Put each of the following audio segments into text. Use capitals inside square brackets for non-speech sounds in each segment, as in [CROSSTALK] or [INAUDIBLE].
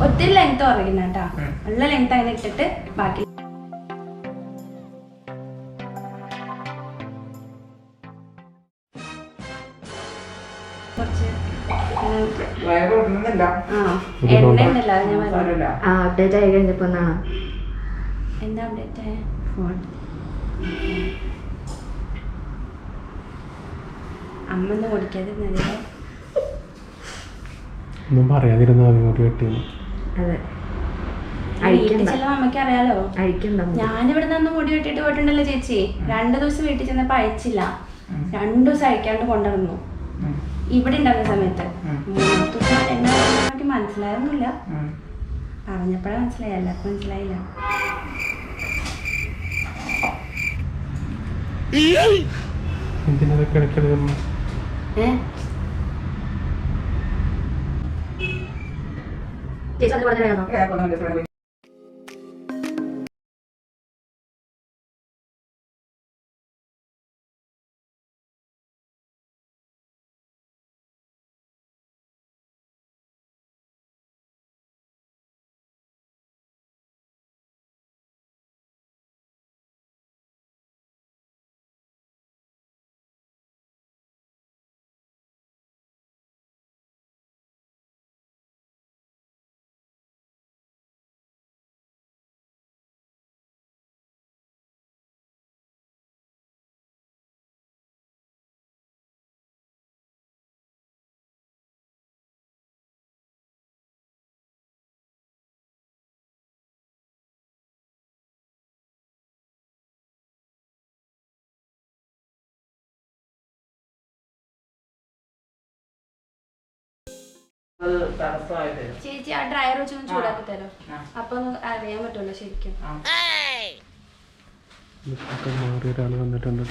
ഒത്തിരി ലെങ്ത് കുറയ്ക്കുന്ന കേട്ടോ. ഉള്ള ലെങ്ത് അങ്ങനെ ഇട്ടിട്ട് ബാക്കി അപ്ഡേറ്റ് ആയി കഴിഞ്ഞപ്പോ എന്നാണ് എന്താ അപ്ഡേറ്റ് ഫോൺ അമ്മ ഒന്ന് ഓടിക്കാതിരുന്നതില്ലേ ഒന്നും പറയാതിരുന്ന അങ്ങോട്ട് വെട്ടിയെന്ന് അതെ. വീട്ടിൽ ചെല്ലുമ്പോ അമ്മയ്ക്ക് അറിയാലോ. ഞാനിവിടെ നിന്ന് മുടി വെട്ടിട്ട് പോയിട്ടുണ്ടല്ലോ ചേച്ചി. രണ്ടു ദിവസം വീട്ടിൽ ചെന്നപ്പോ അയച്ചില്ല രണ്ടു ദിവസം അയക്കാണ്ട് കൊണ്ടുവന്നു. ഇവിടെ ഉണ്ടാകുന്ന സമയത്ത്. എനിക്ക് മനസ്സിലായൊന്നുമില്ല. പറഞ്ഞപ്പോഴേ മനസ്സിലായി. എല്ലാവർക്കും മനസ്സിലായില്ല. എന്തിനതൊക്കെ ഇടയ്ക്കിടെ നമ്മൾ ഏഹ് ചേച്ചി അത് പറഞ്ഞ വേണോ കേൾക്കുന്നുണ്ട് ഫ്രണ്ട്. അത് തടസ്സമായിട്ട് വരും. ചേച്ചി ആ ഡ്രയർ വെച്ചൊന്ന് ചൂടാക്കി തരോ അപ്പൊ ഒന്ന് അറിയാൻ പറ്റുമല്ലോ ശരിക്കും. ഒരാൾ വന്നിട്ടുണ്ട്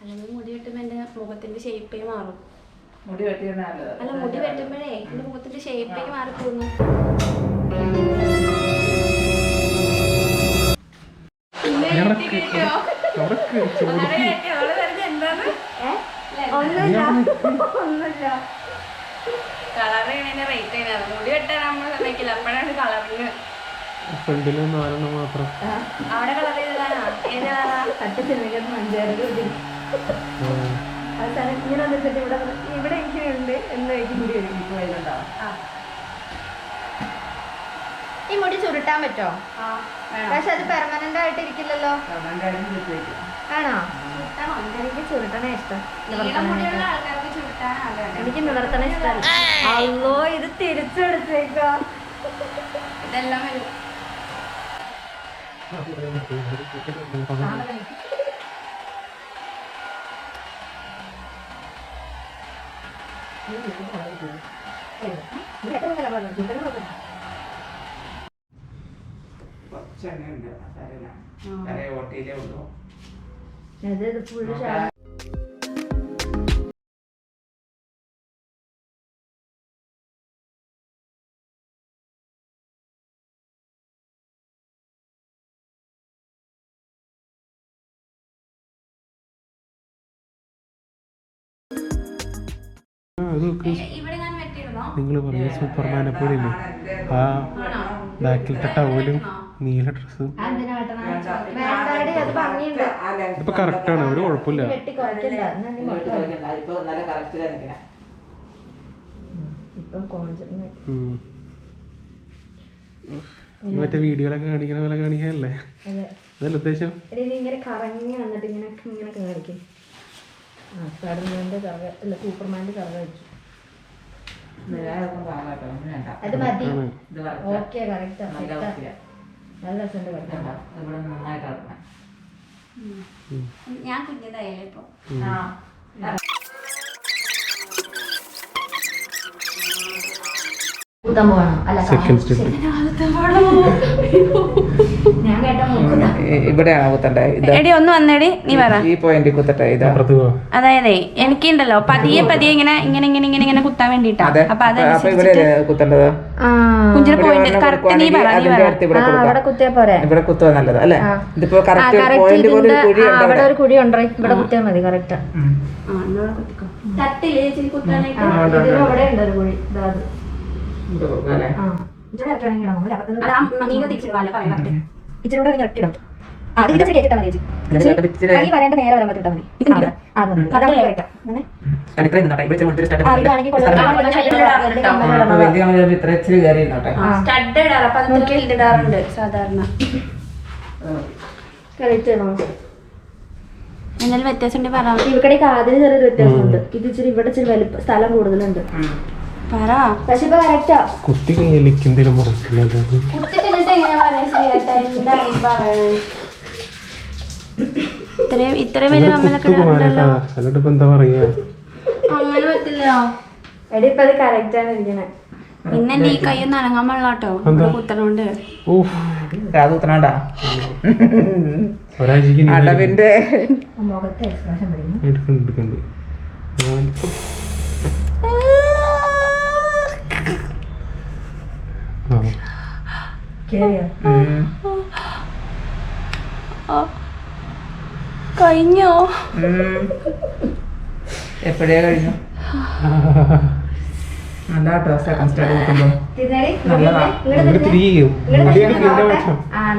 അല്ലെങ്കിൽ മുടി വെട്ടുമ്പോ എന്റെ മുഖത്തിന്റെ ഷേപ്പേ മാറും. മുടി അല്ല മുടി വെട്ടുമ്പോഴേ എന്റെ മുഖത്തിന്റെ ഷേപ്പേ മാറി പോകുന്നു സമ്മതിക്കില്ല അപ്പോഴാണ് കളറിങ് ഫ്രണ്ടിൽ നാലെണ്ണം മാത്രം. അവിടെ കളർ ചെയ്തതാണോ? ഏത് ഇട്ടിട്ട് ആ, അവസാനം ഇങ്ങനെ വന്നിട്ട് ഇവിടെ ഇവിടെ ഇങ്ങനെയുണ്ട് എന്ന് എനിക്ക് കൂടി? ആ. ഈ മുടി ചുരുട്ടാൻ പറ്റോ? പക്ഷെ അത് പെർമനന്റ് ആയിട്ട് ഇരിക്കില്ലല്ലോ. ആണോ? എനിക്ക് ചുരുട്ടണേ ഇഷ്ടം. എനിക്ക്. നിവർത്തണ ഇഷ്ടമല്ല. അല്ലോ ഇത് തിരിച്ചെടുത്തേക്കാ. ഇതെല്ലാം വരും. കുറച്ച് ഉള്ളൂ. ഫുള്ള് ആ, ഞാൻ വെട്ടിയിരുന്നോ? നിങ്ങൾ പറഞ്ഞ സൂപ്പർമാനെ പോലെ ഇല്ലേ? ആ ബാക്കിൽ ബാക്കിലത്തെ ടവലും നീല ഡ്രസ് ഇപ്പൊ കറക്റ്റാണ് ഒരു കുഴപ്പമില്ല. മറ്റേ വീഡിയോയിലൊക്കെ കാണിക്കണ പോലെ കാണിക്കാനല്ലേ? അതെ. അതല്ല ഉദ്ദേശം? എടി നീ ഇങ്ങനെ കറങ്ങി വന്നിട്ട് ഇങ്ങനെ ഇങ്ങനെ കാണിക്കും. ആ സ്പൈഡർമാന്റെ കറക അല്ല സൂപ്പർമാന്റെ കറക വെച്ചു. അത് മതി. ഓക്കെ കറക്റ്റാ നല്ല രസമുണ്ട് കളിക്കാൻ കണ്ടോ? ഇവിടെ നന്നായിട്ട്. ഞാൻ കുഞ്ഞതായാലേ ഇപ്പൊ. ആ. അല്ല സെക്കൻഡ് സ്റ്റെപ്പ് ഞാൻ കേട്ട ഇ- ഇവിടെയാണോ കുത്തണ്ടേ? എടി ഒന്ന് വന്നേടി നീ പറ. ഈ പോയിന്റ് കുത്തട്ടെ ഇതാ. അതായതേ എനിക്കുണ്ടല്ലോ പതിയെ പതിയെ ഇങ്ങനെ ഇങ്ങനെ ഇങ്ങനെ ഇങ്ങനെ ഇങ്ങനെ കുത്താൻ വേണ്ടിട്ടാ. അതെ. അപ്പൊ ഇവിടെ അതനുസരിച്ചിട്ട് കുത്തേണ്ടത്? പോയിന്റ് ഒരെണ്ണം കറക്റ്റ് നീ പറ നീ പറ. അടുത്ത് ഇവിടെ ആ, കൊടുക്കാം. അവിടെ കുത്തിയാ പോരെ. ഇവിടെ കുത്തുക നല്ലത് അല്ലേ? ഇതിപ്പോ കറക്റ്റ് പോയിന്റ് പോലെ ഇതിന്റെ കുഴി അവിടെ. ഒരു കുഴി ഉണ്ടോ ഇവിടെ കുത്തിയാൽ മതി കറക്റ്റ് തട്ടില്ലേ ചേച്ചി കുത്താനായിട്ട്? ഇവിടെ അവിടെ ഉണ്ട് ഒരു കുഴി. ഇതാ അകത്തുനിന്ന് അതാ. ഇച്ചിരി കൂടെ ഇങ്ങനെ ഇച്ചിരി മതി ചേച്ചി. വരേണ്ട നേരെ വരാൻ പറ്റിട്ടാ മതി? എന്തെങ്കിലും വ്യത്യാസം ഇവിടെ കാതിന് ചെറിയൊരു വ്യത്യാസമുണ്ട് ഇത് ഇച്ചിരി ഇവിടെ ഇച്ചിരി വലിപ്പ സ്ഥലം കൂടുതലുണ്ട്. കുത്തി കഴിഞ്ഞിലേക്ക് എന്തെങ്കിലും ഇടാറുണ്ടല്ലോ എന്നിട്ട് ഇപ്പൊ എന്താ പറയാ? പിന്നെ നീ ഈ കൈ ഒന്ന് അനങ്ങാൻ പാടില്ലാട്ടോ കുത്തണോണ്ട്. കുത്തണോണ്ടാ? അടവിന്റെ എടുക്കണ്ട് എടുക്കണ്ട്. കഴിഞ്ഞോ. എപ്പോഴേ കഴിഞ്ഞു?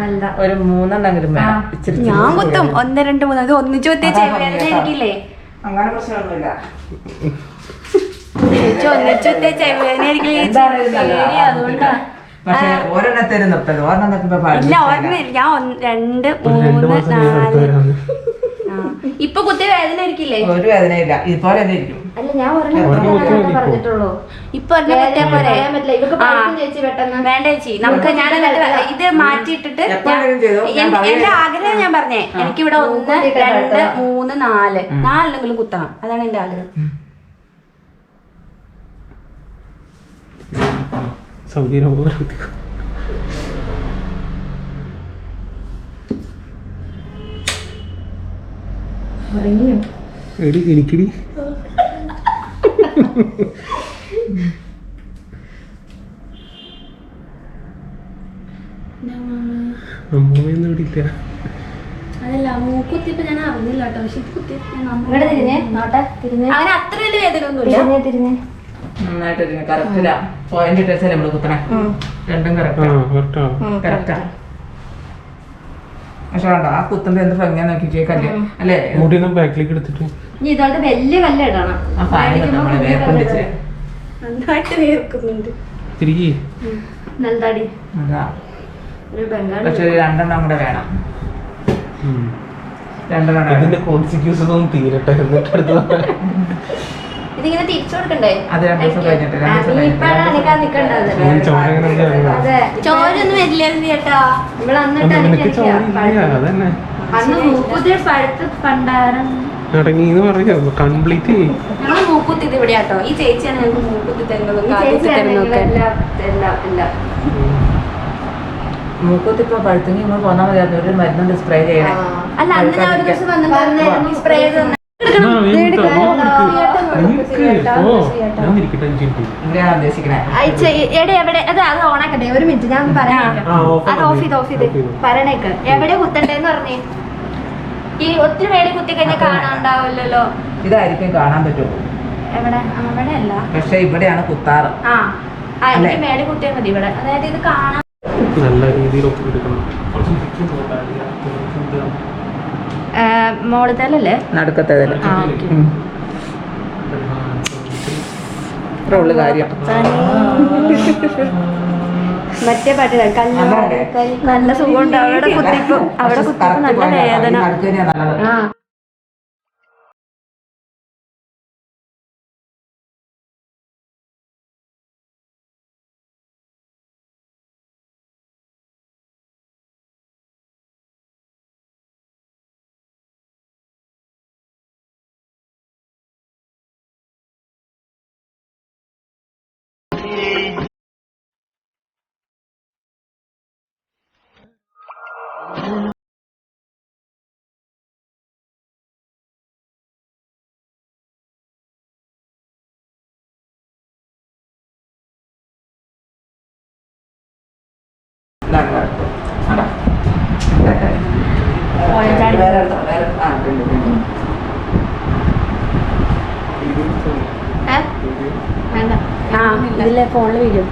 നല്ല ഒരു മൂന്നെണ്ണെങ്കിലും ഞാൻ കുത്തും. ഒന്ന് രണ്ട് മൂന്ന്. അത് ഒന്നിച്ചു കുത്തിയ എനിക്കില്ലേ അങ്ങനെ പ്രശ്നമൊന്നുമില്ല. ഒന്നിച്ചു പക്ഷെ ഒരെണ്ണത്തേരും നിർത്തരുത് ഒരെണ്ണം നിർത്തുമ്പോ ഇല്ല ഓർമ്മയില്ല ഞാൻ രണ്ട് മൂന്ന് നാല്. ഇപ്പൊ കുത്തി വേദന ഇരിക്കില്ലേ ഒരു വേദനയില്ല ഇതുപോലെ തന്നെ ഇരിക്കും. അല്ല ഞാൻ പറഞ്ഞിട്ടുള്ളൂ. ഇപ്പൊ വേണ്ട ചേച്ചി. നമുക്ക് ഞാൻ ഇത് മാറ്റിയിട്ടിട്ട് എന്റെ- ആഗ്രഹം ഞാൻ പറഞ്ഞേ. എനിക്കിവിടെ ഒന്ന് രണ്ട്. മൂന്ന് നാല്. നാലെണ്ണെങ്കിലും കുത്തണം. അതാണ് എന്റെ ആഗ്രഹം. സൗദി അറേബ്യ ഉറങ്ങിയോ? എടി എനിക്കടി. അമ്മയൊന്നും ഇവിടെ ഇല്ല. അതല്ല മൂക്കുത്തിയപ്പോ ഞാൻ അറിഞ്ഞില്ല കേട്ടോ പക്ഷെ കുത്തിയപ്പോ ഞാൻ അമ്മ- ഇവിടെ തിരിഞ്ഞേ തിരിഞ്ഞേ. അങ്ങനെ അത്ര വലിയ വേദന ഒന്നുമില്ല തിരിഞ്ഞേ. നന്നായിട്ട് കറക്റ്റില്ല പോയിന്റ് ഇട്ടേ നമ്മൾ കുത്തണേ? രണ്ടും കറക്റ്റാ കറക്റ്റാ പക്ഷെ വേണ്ട ആ കുത്തുമ്പോ എന്ത് ഭംഗിയാ നോക്കിക്കേ കല്ല്. അല്ലേ? മുടിയൊന്നും ബാക്കിലേക്ക് എടുത്തിട്ട്. ഇനി ഇതുപോലത്തെ വലിയ വല്ല ഇടണം. നന്നായിട്ട് വേർക്കുന്നുണ്ട് തിരികെ. നല്ലതാടി. അതാ. പക്ഷെ രണ്ടെണ്ണം കൂടെ വേണം. രണ്ടെണ്ണം ഇതിന്റെ വേണം. ഒന്നും തീരട്ടെ. എന്നിട്ട് അടുത്ത്. [LAUGHS] ഇതിങ്ങനെ തിരിച്ചു കൊടുക്കണ്ടേ? ചോരൊന്നും ചേട്ടാ ഇവിടെ അന്നിട്ട് അന്ന് പഴുത്ത് പണ്ടാരം. പറയാ കംപ്ലീറ്റ് ഞങ്ങൾ മൂക്കുത്തിത് ഇവിടെ ഈ ചേച്ചിയാണ് ഞങ്ങൾക്ക് മൂക്കുത്തി തരുന്നത് ഈ കാതുകുത്തി ചേച്ചിയാണ് തരുന്നതൊക്കെ എല്ലാം എല്ലാം എല്ലാം. മൂക്കുത്തി ഇപ്പൊ പഴുത്തെങ്കിൽ ഇങ്ങോട്ട് പോന്നാ മതി ഒരു മരുന്നുണ്ട് സ്പ്രേ ചെയ്യണേ. അല്ല അന്ന് ഞാൻ ഒരു ദിവസം വന്നപ്പോ സ്പ്രേ ഓണാക്കട്ടെ ഒരു മിനിറ്റ് ഞാൻ പറയാം ആ, അത് ഓഫ് ചെയ്ത് ഓഫ് ചെയ്ത്. പറയണേക്ക്. എവിടെ കുത്തണ്ടേന്ന് പറഞ്ഞേ? ഈ ഒത്തിരി പേടി കുത്തി കഴിഞ്ഞാൽ കാണാണ്ടാവില്ലല്ലോ. ഇതായിരിക്കും കാണാൻ പറ്റുള്ളൂ. എവിടെ? അവിടെ അല്ല പക്ഷെ ഇവിടെയാണ് കുത്താറ്. ആ. ആ മേലെ കുത്തിയാൽ മതി ഇവിടെ. അതായത് ഇത് കാണാൻ നല്ല രീതിയിൽ ഒപ്പം എടുക്കണം കാര്യം. മറ്റേ പാട്ട് കല്ല്. നല്ല സുഖമുണ്ട്. അവിടെ കുത്തിപ്പോ അവിടെ കുത്തിപ്പ് നല്ല. വേദന. ആ ഫോണിൽ വീഡിയോ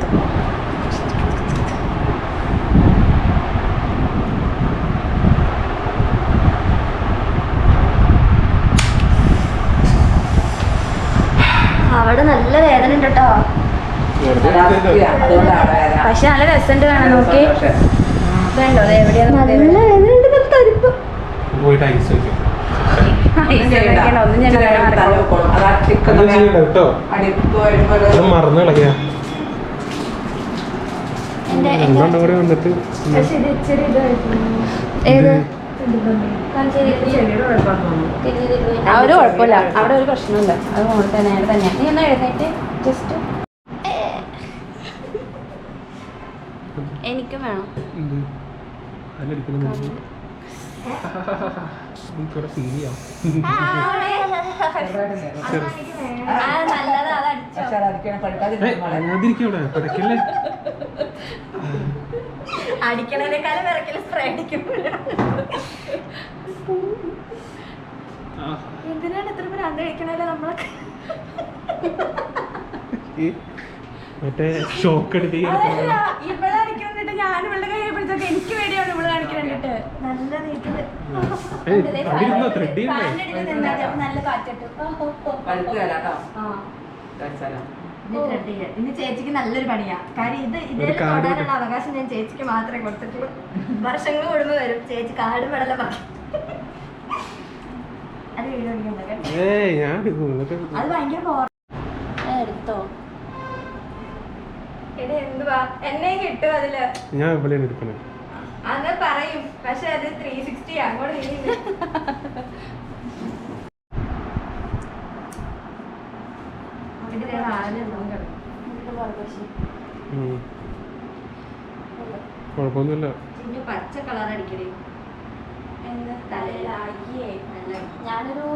അവിടെ നല്ല വേദന ഉണ്ട് കേട്ടോ പക്ഷെ നല്ല രസമുണ്ട് വേണം നോക്കി. വേണ്ടോ എവിടെയാണ് നല്ല വേദന ഉണ്ട് തരിപ്പ്. പോയിട്ട് മറന്നു കളയാ. എന്റെ രണ്ടെണ്ണം കൂടെ വന്നിട്ട് ഏത്? ഒരു കുഴപ്പമില്ല. അവിടെ ഒരു പ്രശ്നമില്ല അത് മോൾ തന്നെ തന്നെയാണ് നീ ഒന്ന് എഴുന്നേറ്റ്. ജസ്റ്റ് എനിക്കും വേണം. എന്ത് കുറെ സീനിയോ അടിക്കണേ പടക്കല്ലേ വിറക്കൽ സ്പ്രേ അടിക്കും. എന്തിനാണ് ഇത്ര ഭ്രാന്ത് കഴിക്കണല്ലേ നമ്മളൊക്കെ? മറ്റേ ഷോക്ക് അടിക്കണിട്ട് ഞാൻ ഇവളുടെ കൈ പിടിച്ചൊക്കെ എനിക്ക് വേണ്ടിയാണ് ഇവൾ കാണിക്കണിട്ട് നല്ല മതി, നല്ല കാറ്റിട്ടു. പഴുക്കുകയല്ല ആ. കഴിച്ചാലോ. ഇനി thread ചെയ്യാം. ഇനി ചേച്ചിക്ക് നല്ലൊരു പണിയാ. കാര്യം ഇത് ഇതിൽ തൊടാനുള്ള അവകാശം ഞാൻ ചേച്ചിക്ക് മാത്രമേ കൊടുത്തിട്ടുള്ളൂ. വർഷങ്ങൾ കൂടുമ്പോ വരും. ചേച്ചി കാട് പറയും. അത് ഇതൊക്കെ അത് ഭയങ്കര എടുത്തോ? എന്തുവാ? കിട്ടും അതിൽ. ഞാൻ എവിടെയാണ് എടുക്കണേ അന്ന് പറയും പക്ഷെ അത് ത്രീ സിക്സ്റ്റി അങ്ങോട്ട് ഇനി. കുഴപ്പമൊന്നുമില്ല. പച്ച കളർ അടിക്കണേ ഞാനൊരു